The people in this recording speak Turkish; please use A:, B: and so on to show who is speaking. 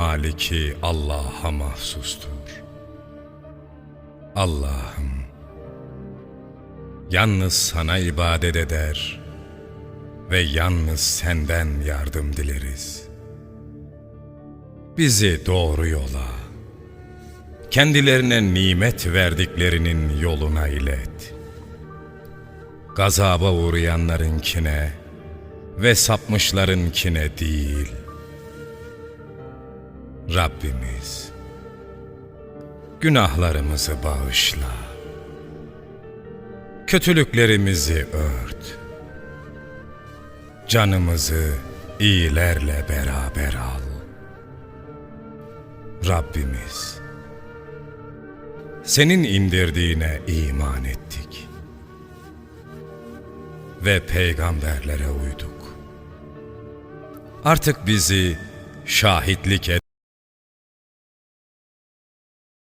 A: maliki Allah'a mahsustur. Allah'ım, yalnız sana ibadet eder ve yalnız senden yardım dileriz. Bizi doğru yola, kendilerine nimet verdiklerinin yoluna ilet. Gazaba uğrayanlarınkine ve sapmışlarınkine değil. Rabbimiz, günahlarımızı bağışla. Kötülüklerimizi ört. Canımızı iyilerle beraber al. Rabbimiz, senin indirdiğine iman ettik ve peygamberlere uyduk. Artık bizi şahitlik et.